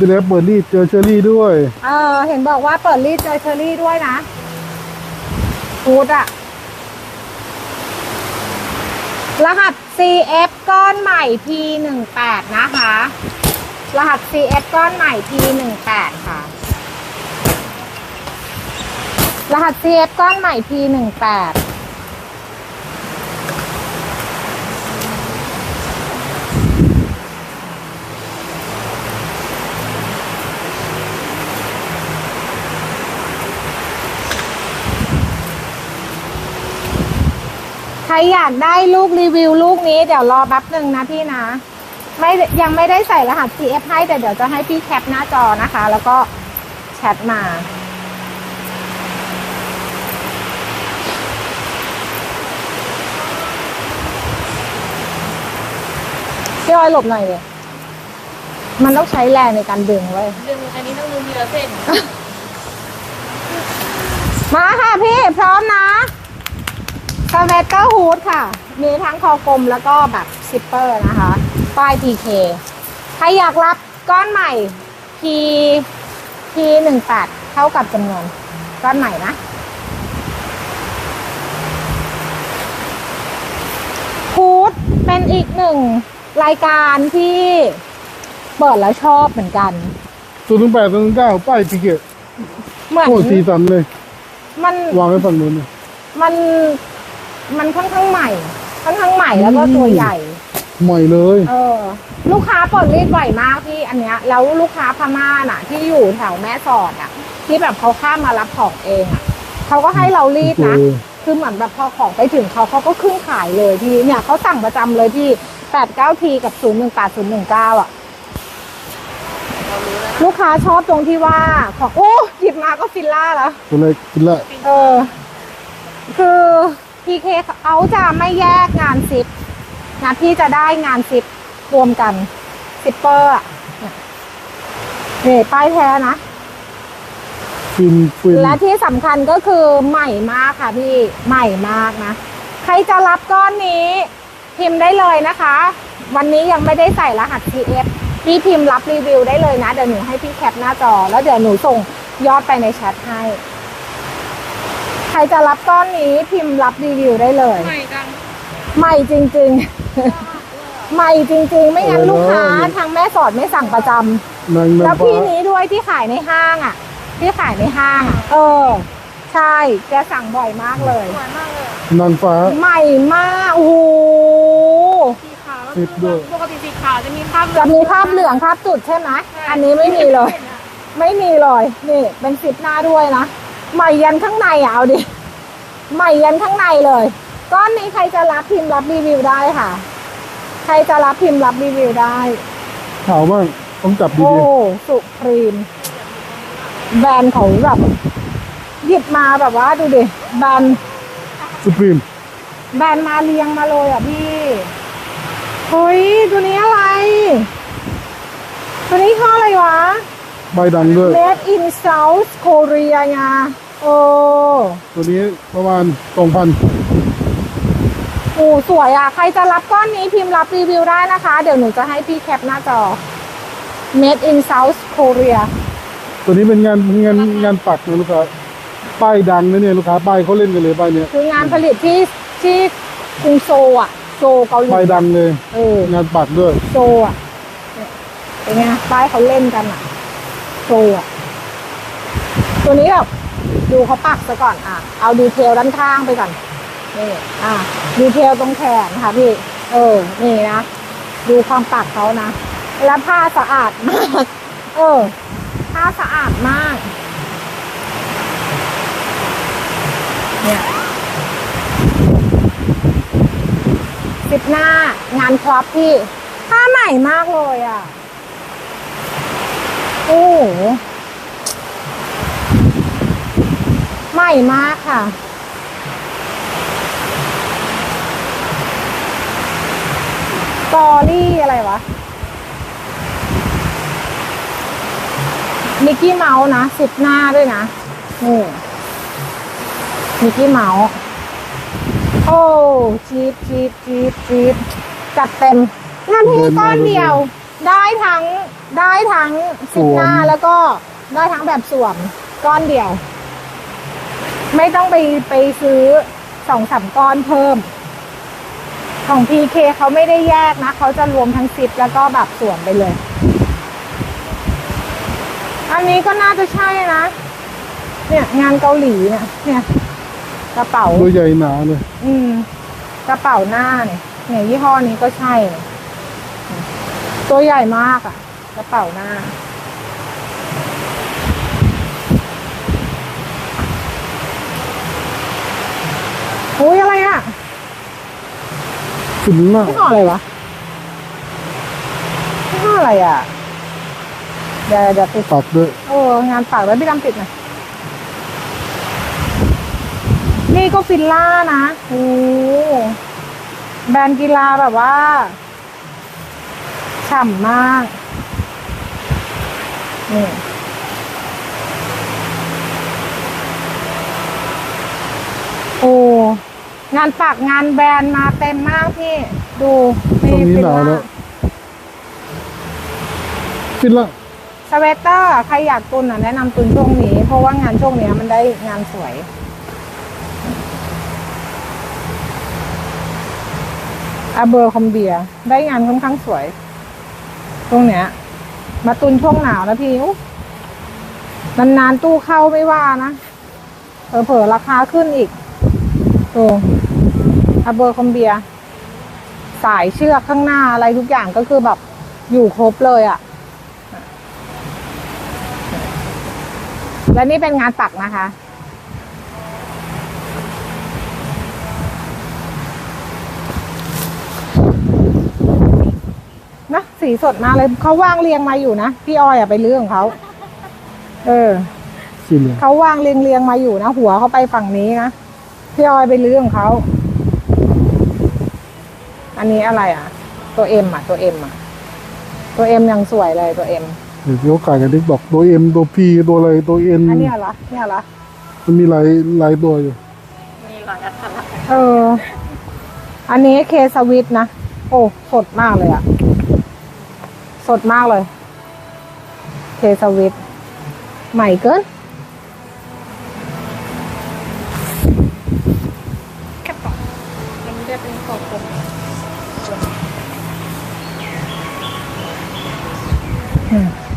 ที่แล้วเปิดรีดเจอเชอรี่ด้วย เออ เห็นบอกว่าเปิดรีดเจอเชอรี่ด้วยนะฟูดอะรหัส CF ก้อนใหม่ P18 นะคะ รหัส CF ก้อนใหม่ P18 ค่ะ รหัส CF ก้อนใหม่ P18 ใครอยากได้ลูกรีวิวลูกนี้เดี๋ยวรอแป๊บหนึ่งนะพี่นะ ไม่ยังไม่ได้ใส่รหัส CF ให้แต่เดี๋ยวจะให้พี่แคปหน้าจอนะคะ แล้วก็แชทมาพี่ออยหลบหน่อยเลยมันต้องใช้แรงในการดึงเว้ย ดึงอันนี้ต้องดึงทีละเส้น มาค่ะพี่ พร้อมนะ สเวตเตอร์ฮูดค่ะ มีทั้งคอกลมแล้วก็แบบซิปเปอร์นะคะ ป้าย PK ใครอยากรับก้อนใหม่ P P หนึ่งแปดเท่ากับจำนวนก้อนใหม่นะ ฮูดเป็นอีกหนึ่งรายการที่เปิดแล้วชอบเหมือนกัน ศูนย์ถึงแปดศูนย์ถึงเก้าป้ายปีเกตเหมือนโอ้สีสันเลย มันวางไว้ฝั่งนู้นเลยมัน มันค่อนข้างใหม่ ค่อนข้างใหม่แล้วก็ตัวใหญ่ ใหม่เลย เออ ลูกค้าเปิดรีดบ่อยมากพี่อันเนี้ย แล้วลูกค้าพม่าน่ะ ที่อยู่แถวแม่สอดอะ ที่แบบเขาข้ามมารับของเองอะเขาก็ให้เรารีดนะโอ้โหคือเหมือนแบบพอของไปถึงเขาเขาก็ขึ้นขายเลยพี่ เนี่ยเขาสั่งประจำเลยพี่แปดเก้าทีกับศูนย์หนึ่งแปดศูนย์หนึ่งเก้าอะลูกค้าชอบตรงที่ว่าของโอ้หยิบมาก็ฟิลล่าแล้วตัวเล็กกินละเออ คือ PK เขาจะไม่แยกงานซิปนะพี่จะได้งานซิปรวมกันซิปเปอร์อะเนี่ยนี่ป้ายแท้นะ ฟินฟินและที่สำคัญก็คือใหม่มากค่ะพี่ใหม่มากนะ ใครจะรับก้อนนี้ พิมพ์ได้เลยนะคะ วันนี้ยังไม่ได้ใส่รหัส TF พี่พิมพ์รับรีวิวได้เลยนะ เดี๋ยวหนูให้พี่แคปหน้าจอ แล้วเดี๋ยวหนูส่งยอดไปในแชทให้ใค รจะรับก้อนนี้พิมพ์รับรีวิวได้เลย ใหม่จังใหม่จริง ๆ ใหม่จริง ๆ ไม่งั้นลูกค้าทางแม่สอดไม่สั่งประจำนางแล้นางวฟ้าพี่นี้ด้วยที่ขายในห้างอะ ที่ขายในห้างอะเออ ใช่แกสั่งบ่อยมากเลย สวยมากเลยอะนางฟ้า ใหม่มากโอ้โหสีขาวติดด้วย ปกติสีขาวจะมีคราบจะมีคราบเหลืองคราบจุดใช่ไหมอันนี้ไม่มีเลย ไม่มีเลย นี่ เป็นสิบหน้าด้วยนะ ใหม่ยันข้างในอะเอาดิใหม่ยันข้างในเลย ก้อนนี้ใครจะรับพิมพ์รับรีวิวได้ค่ะ ใครจะรับพิมพ์รับรีวิวได้ ขาวบ้างต้องจับดีโอ้สุพรีม แบรนด์เขาแบบหยิบมาแบบว่าดูดิแบรนด์ๆสุพรีมแบรนด์มาเรียงมาเลยอะพี่เฮ้ยตัวนี้อะไร ตัวนี้ข้ออะไรวะ ใบดังด้วย Made in South Korea ไงโอ้ตัวนี้ประมาณสองพันโหสวยอะ ใครจะรับก้อนนี้พิมพ์รับรีวิวได้นะคะ เดี๋ยวหนูจะให้พี่แคปหน้าจอ Made in South Korea ตัวนี้เป็นงานงานงานปักนะลูกค้าป้ายดังนะเนี่ยลูกค้าป้ายเขาเล่นกันเลยป้ายเนี้ยคืองานผลิตที่ที่กรุงโซลอะ โซลเกาหลีป้ายดังเลยเอองานปักด้วย โซลอะเนี่ยเป็นไงป้ายเขาเล่นกันอะ โซลอะตัวนี้แบบดูเขาปักซะก่อนอะ เอาดีเทลด้านข้างไปก่อนนี่อะดีเทลตรงแขนค่ะพี่ เออ นี่นะ ดูความปักเขานะ แล้วผ้าสะอาดมาก เออ ผ้าสะอาดมาก เนี่ยสิบหน้างานครอปพี่ ผ้าใหม่มากเลยอะ โอ้โหใหม่มากค่ะกอรี่อะไรวะ มิกกี้เมาส์นะสิบหน้าด้วยนะนี่มิกกี้เมาส์โอ้จี๊ดจี๊ดจี๊ดจี๊ดจัดเต็มงานพี่ก้อนเดียว ได้ทั้ง ได้ทั้งซิปหน้าสวม แล้วก็ได้ทั้งแบบสวมก้อนเดียว ไม่ต้องไปไปซื้อสองสามก้อนเพิ่ม ของ PK เขาไม่ได้แยกนะ เขาจะรวมทั้งซิปแล้วก็แบบสวมไปเลย อันนี้ก็น่าจะใช่นะ เนี่ย งานเกาหลีเนี่ยเนี่ยกระเป๋า ตัวใหญ่หนาเลยอืมกระเป๋าหน้าเนี่ยเนี่ยยี่ห้อนี้ก็ใช่เนี่ยตัวใหญ่มากอะ่ะ กระเป๋าหน้าอุ้ยอะไรอะ่ะฟินล่ายี่ห้ออะไรวะยี่ห้ออะไรอะ่ะ เดี๋ยวเดี๋ยวติดปักด้วยเอองานฝากไว้พี่ดำติดหน่อยนี่ก็ฟิลล่านะโอ้แบรนด์กีฬาแบบว่าฉ่ำมาก นี่โอ้งานปักงานแบรนด์มาเต็มมากพี่ ดูตรงนี้ฟิลหนาวแล้วฟินล่าสเวตเตอร์ใครอยากตุนอะแนะนำตุนช่วงนี้ เพราะว่างานช่วงเนี้ยมันได้งานสวยอาเบอร์คอมเบียได้งานค่อนข้างสวย ตรงเนี้ย มาตุนช่วงหนาวนะพี่นานๆตู้เข้าไม่ว่านะเผลอๆราคาขึ้นอีกโอ้อาเบอร์คอมเบีย สายเชือกข้างหน้าอะไรทุกอย่างก็คือแบบอยู่ครบเลยอะ่ะ และนี่เป็นงานปักนะคะ สีสดมากเลยเขาวางเรียงมาอยู่นะพี่ออยอะไปเรื่องของเขาเออสีเหลืองเขาวางเรียงเรียงๆมาอยู่นะหัวเขาไปฝั่งนี้นะพี่ออยไปเรื่องของเขาอันนี้อะไรอะ ตัวเอ็มอะ ตัวเอ็มอะ ตัวเอ็มยังสวยเลยตัวเอ็มเดี๋ยวเขาขายกันที่บอกตัวเอ็มตัวพีตัวอะไรตัวเอ็นอันเนี้ยเหรอเนี่ยเหรอมันมีหลายหลายตัวอยู่มีหลายอัตลักษณ์เออ อันนี้เคสวิตนะโอ้สดมากเลยอะ สดมากเลย เคสวิตใหม่เกินกระป๋ามันจะเป็นของ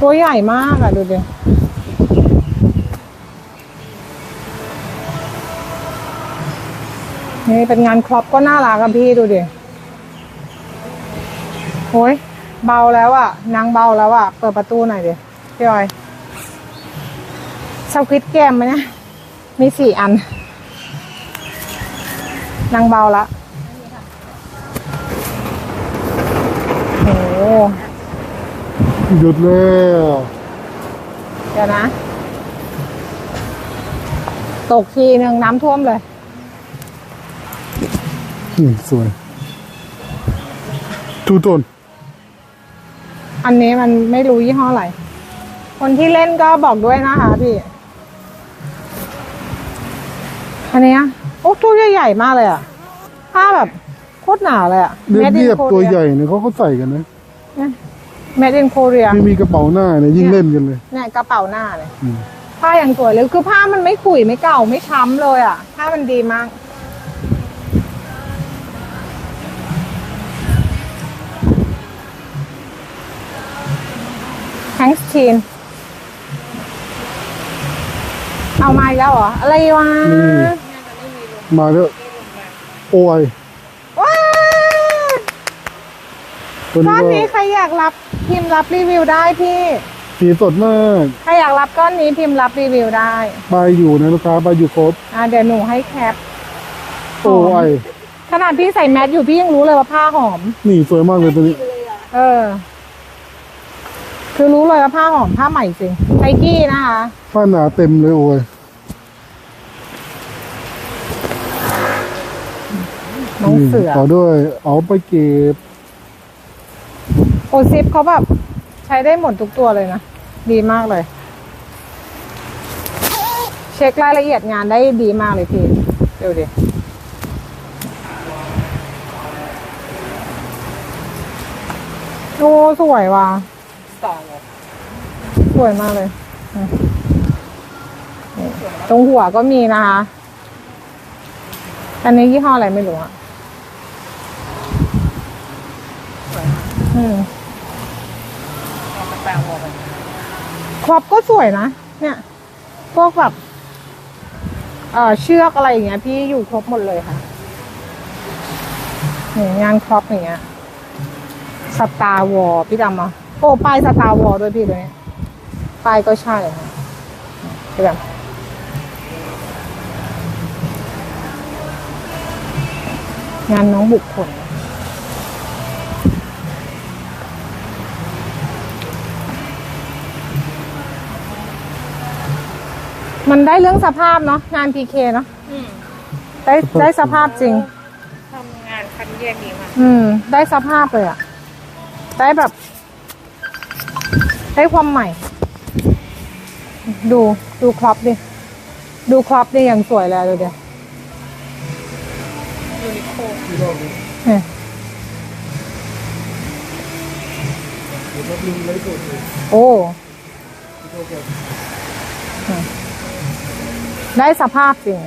ตัวใหญ่มากอะดูดินี่เป็นงานครอปก็น่ารักอะพี่ดูดิโอ้ย เบาแล้วอะนางเบาแล้วอะเปิดประตูหน่อยดิพี่ออยชาวควิดแกมไหมเนี่ยมีสี่อันนางเบาละโอ้หยุดแล้วเดี๋ยวนะ ตกทีหนึ่งน้ำท่วมเลยอืมสวยทูโทน อันนี้มันไม่รู้ยี่ห้ออะไร คนที่เล่นก็บอกด้วยนะคะพี่ อันเนี้ยโอ้ตัวใหญ่ๆมากเลยอะผ้าแบบโคตรหนาเลยอะเรียบ Made in เรียบ Korea ตัวใหญ่เนี่ยเขาเขาใส่กันนะ Made in Korea ไม่มีกระเป๋าหน้าเนี่ยยิ่งเนี่ยเล่นกันเลยเนี่ยกระเป๋าหน้าเลยอืมผ้าอย่างสวยเลยคือผ้ามันไม่ขุยไม่เก่าไม่ช้ำเลยอะผ้ามันดีมาก แฮงส์ชีน เอามาอีกแล้วเหรอ อะไรวะมาแล้วโอ้ยว้าตัวก้นี้อนก็นี้ใครอยากรับพิมพ์รับรีวิวได้พี่ สีสดมากใครอยากรับก้อนนี้พิมพ์รับรีวิวได้ปลายอยู่นะลูกค้าปลายอยู่ครบอ่าเดี๋ยวหนูให้แคป โอ้ยขนาดพี่ใส่แมสอยู่พี่ยังรู้เลยว่าผ้าหอม นี่สวยมากเลยตัวนี้ เออ คือรู้เลยว่าผ้าหอมผ้าใหม่จริงไนกี้นะคะผ้าหนาเต็มเลยโอ้ยน้องเสือขอด้วยเอาไปเก็บโอซิปเขาแบบใช้ได้หมดทุกตัวเลยนะ ดีมากเลย เช็ครายละเอียดงานได้ดีมากเลยพี่เดี๋ยวดิโอ้สวยว่ะ สองวยมากเลยอืมนี่ตรงหัวก็มีนะคะ อันนี้ยี่ห้ออะไรไม่รู้อะอืมแปลงหัวมันครอบก็สวยนะ เนี่ย พวกแบบ เอ่อ เชือกอะไรอย่างเงี้ย พี่อยู่ครบหมดเลยค่ะนี่งานครอบอย่างเงี้ย สตาร์วอลพี่ดำอะ โอ้ป้ายสตาร์วอลด้วยพี่ตัวนี้ป้ายก็ใช่ค่ะพี่ดำงานน้องบุคคลมันได้เรื่องสภาพเนาะงานพีเคเนาะอืมได้ได้สภาพจริงทำงานคัดแยกดีมากอืม ได้สภาพเลยอะได้แบบ ได้ความใหม่ ดูดูครอปดิ ดูครอปดิอย่างสวยเลยดูเดียวยูนิโคเนี่ยโอ้ได้สภาพจริง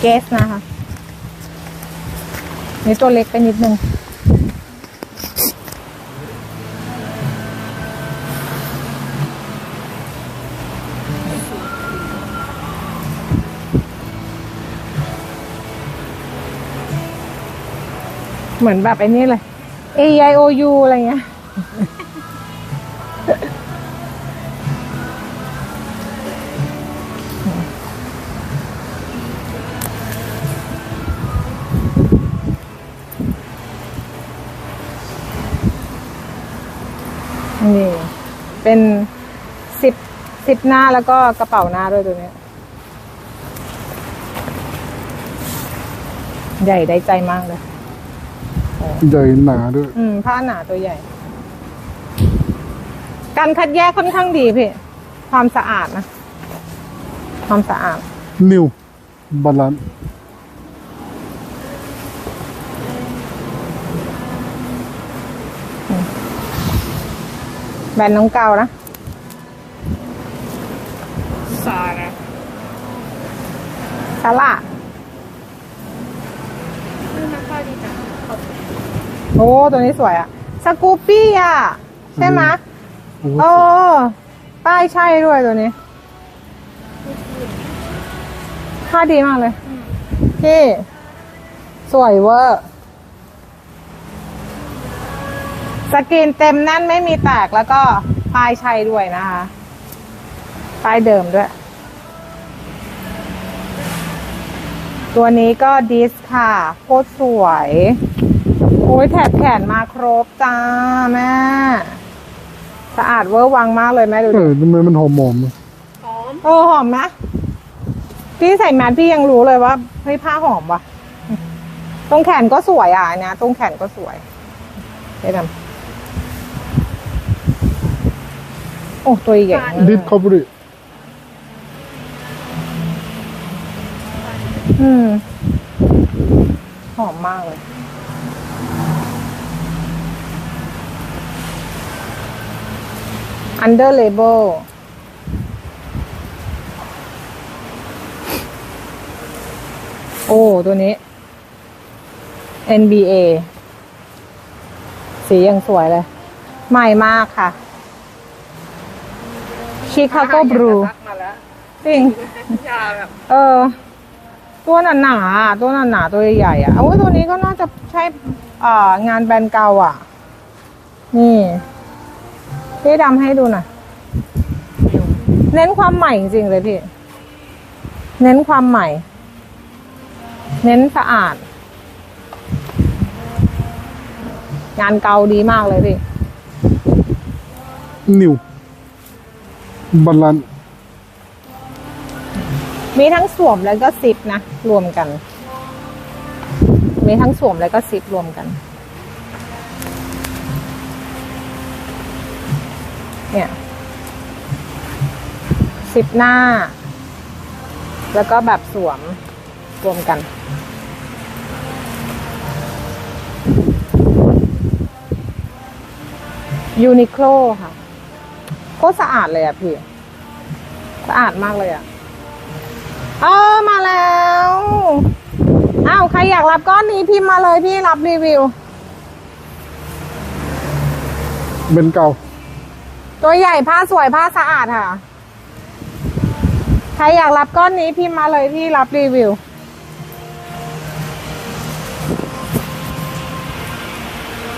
เกสนะคะนี่ตัวเล็กไปนิดนึง เหมือนแบบไอ้นี่เลย A I O U อะไรเงี้ย นี่ เป็นสิบสิบหน้าแล้วก็กระเป๋าหน้าด้วยตัวนี้ ใหญ่ได้ใจมากเลย ใหญ่หนาด้วย อืมผ้าหนาตัวใหญ่ การคัดแยกค่อนข้างดีพี่ ความสะอาดนะ ความสะอาด นิวบาลานซ์แบรนด์น้องเกานะซานะซาร่า นี่มันเข้าดีจังเขา โอ้ตัวนี้สวยอะสกูปปี้อะใช่ไหมะโอ้โหโอ้ป้ายใช่ด้วยตัวนี้ผ้าดีมากเลยพี่สวยเวอร์สกรีนเต็มแน่นไม่มีแตกแล้วก็ป้ายใช่ด้วยนะคะป้ายเดิมด้วย ตัวนี้ก็ดิสค่ะ โคตรสวย โอ้ยแถบแขนมาครบจ้าแม่ สะอาดเวอร์วังมากเลยแม่ดูเอดิอทำไมมันหอมหอมหอมเออหอมนะ พี่ใส่แมสพี่ยังรู้เลยว่าเฮ้ยผ้าหอมว่ะ ตรงแขนก็สวยอะอันเนี้ยตรงแขนก็สวยเดี๋ยวดำโอ้ตัวใหญ่มากดิสคอร์บริอืม หอมมากเลย under label โอ้ ตัวนี้ NBA สียังสวยเลย ใหม่มากค่ะ Chicago Blue มาแล้วจริงยาแบบเออ ตัวหนาหนาๆอะตัวหนาหนาๆตัวใหญ่ๆอะโอ้ยตัวนี้ก็น่าจะใช่อ่างานแบรนด์เก่าอะ นี่ พี่ดำให้ดูหน่อย เน้นความใหม่จริงๆเลยพี่ เน้นความใหม่ เน้นสะอาด งานเก่าดีมากเลยพี่ นิวบาลานซ์มีทั้งสวมแล้วก็ซิปนะ รวมกัน มีทั้งสวมแล้วก็ซิปรวมกัน เนี่ยซิปหน้า แล้วก็แบบสวมรวมกันยูนิโคลค่ะโคตรสะอาดเลยอะพี่ สะอาดมากเลยอะเออมาแล้วอ้าวใครอยากรับก้อนนี้พิมพ์มาเลยพี่รับรีวิว เป็นเก่า ตัวใหญ่ผ้าสวยผ้าสะอาดค่ะ ใครอยากรับก้อนนี้พิมพ์มาเลยพี่รับรีวิว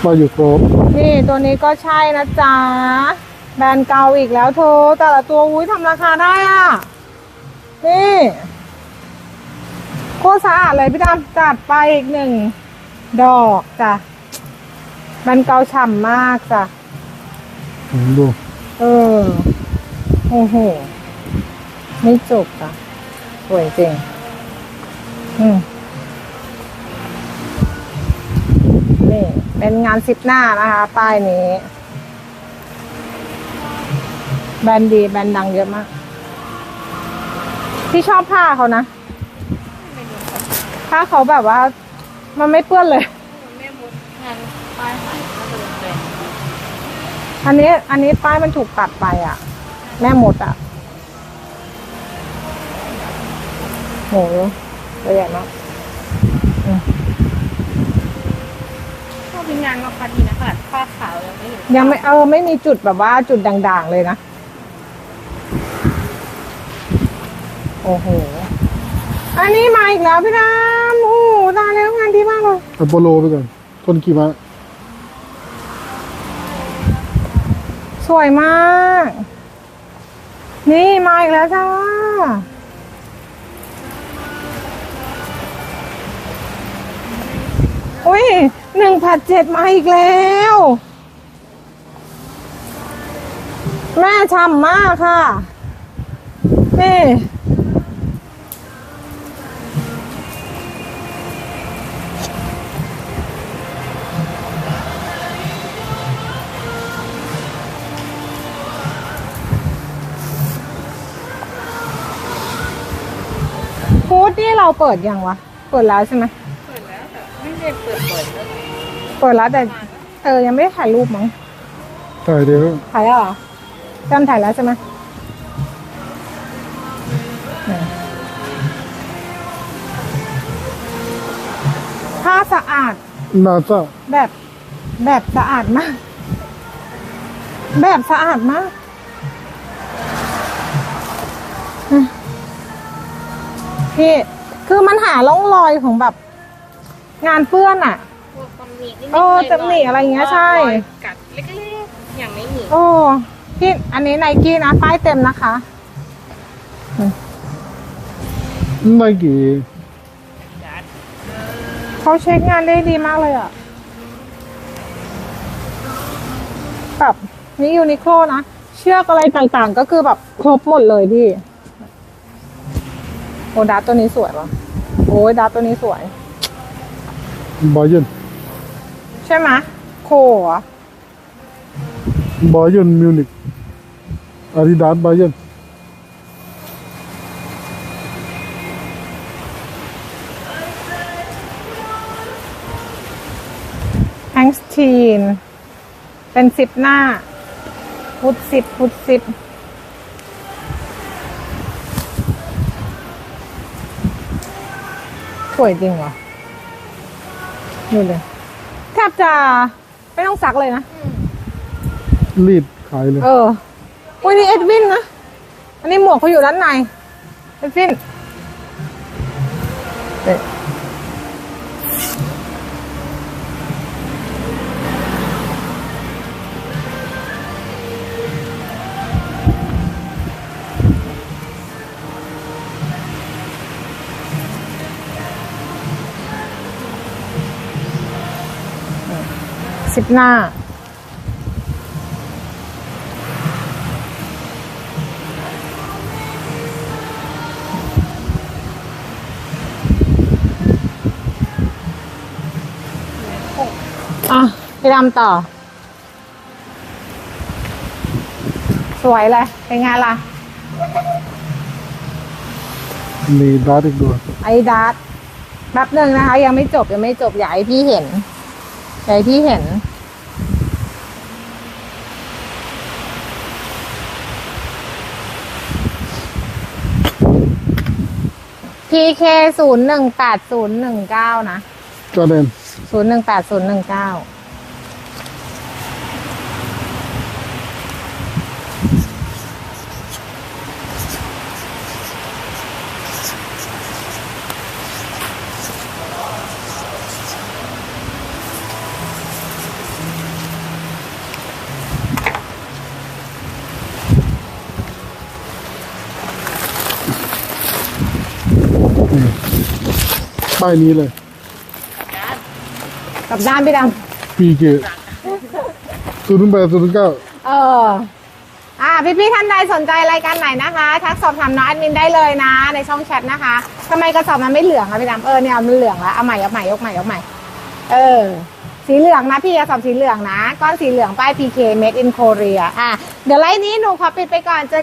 มาอยู่ครบนี่ตัวนี้ก็ใช่นะจ๊ะ แบรนด์เก่าอีกแล้วเธอแต่ละตัวอุ้ยทำราคาได้อะ นี่โคตรสะอาดเลยพี่ดำจัดไปอีกหนึ่งดอกจ้ะแบรนด์เก่าฉ่ำมากจ้ะผมดู เออ โอ้โห ไม่จบอะ สวยจริง อืม นี่ เป็นงานซิปหน้านะคะ ป้ายนี้ แบรนด์ดี แบรนด์ดังเยอะมากพี่ชอบผ้าเขานะ ผ้าเขาแบบว่า มันไม่เปื้อนเลย แม่มดงานป้ายหายก็เลยเลย อันนี้ อันนี้ป้ายมันถูกตัดไปอะ แม่หมดอะโหตัวใหญ่มากชอบมีงานราคาดีนะขนาดผ้าขาวยังไม่เห็นยังไม่เออไม่มีจุดแบบว่าจุดด่างๆเลยนะ โอ้โห อันนี้มาอีกแล้วพี่ดำโอ้โหตายแล้วงานดีมากเลยอโปโลไปก่อนคนขี่ม้า สวยมาก นี่มาอีกแล้วจ้า อุ้ยหนึ่งพันเจ็ดมาอีกแล้ว แม่ช่ำมากค่ะ นี่ ฟูดนี่เราเปิดยังวะ เปิดแล้วใช่ไหมเปิดแล้วแต่ไม่ได้เปิดเปิดเลยเปิดแล้วแต่เออยังไม่ได้ถ่ายรูปมั้งถ่ายเดียวถ่ายแล้วเหรอจำถ่ายแล้วใช่ไหมไหนผ้าสะอาดนาซาแบบแบบสะอาดมาก แบบสะอาดมากอะ พี่ คือมันหาร่องรอยของแบบ งานเปื้อนอะ พวกตำหนินิดๆเออตำหนิอะไรอย่างเงี้ยใช่ รอยกัดเล็กๆอย่างไม่หนีโอ้พี่อันนี้ไนกี้นะ ป้ายเต็มนะคะไนกี้จัดเขาเช็คงานได้ดีมากเลยอะแบบนี่ยูนิโคลนะ เชือกอะไรต่างๆ ก็คือแบบครบหมดเลยพี่โอ้ดัตตัวนี้สวยวะโอ้ยดัตตัวนี้สวยบาเยนใช่ไหมโคเหรอะบาเยนมิวนิกอาดิดาสบาเยนแฮงสทีน เป็นสิบหน้าฟุตสิบฟุตสิบ วยจริงวะดูเลยแทบจะไม่ต้องซักเลยนะ รีดขายเลย เอออุ้ยนี่เอ็ดวินนะ อันนี้หมวกเขาอยู่ด้านใน เอ็ดวิน เอ๊ะสิบหน้า อะไปดำต่อ สวยเลย เป็นไงล่ะ มีดาสอีกด้วยไอ้ดัตแป๊บหนึ่งนะคะ ยังไม่จบ ยังไม่จบอยากให้พี่เห็นอยากให้พี่เห็น PK ศูนย์หนึ่งแปดศูนย์หนึ่งเก้านะจอแดนศูนย์หนึ่งแปดศูนย์หนึ่งเก้า ป้ายนี้เลยกับด้านพี่ดปีเกศูนย์แปดศูนย์เก้าำเออ อ่าพี่พี่ๆท่านใดสนใจรายการไหนนะคะทักสอบถามน้องแอดมินได้เลยนะ ในช่องแชทนะคะทำไมกระสอบมันไม่เหลืองคะพี่ดำเออเนี่ยมันเหลืองแล้วเอาใหม่เอาใหม่ยกใหม่ยกใหม่ เออ สีเหลืองนะพี่กระสอบสีเหลืองนะก้อนสีเหลืองป้าย PK made in Korea อะเดี๋ยวไลน์นี้หนูขอปิดไปก่อนเจอ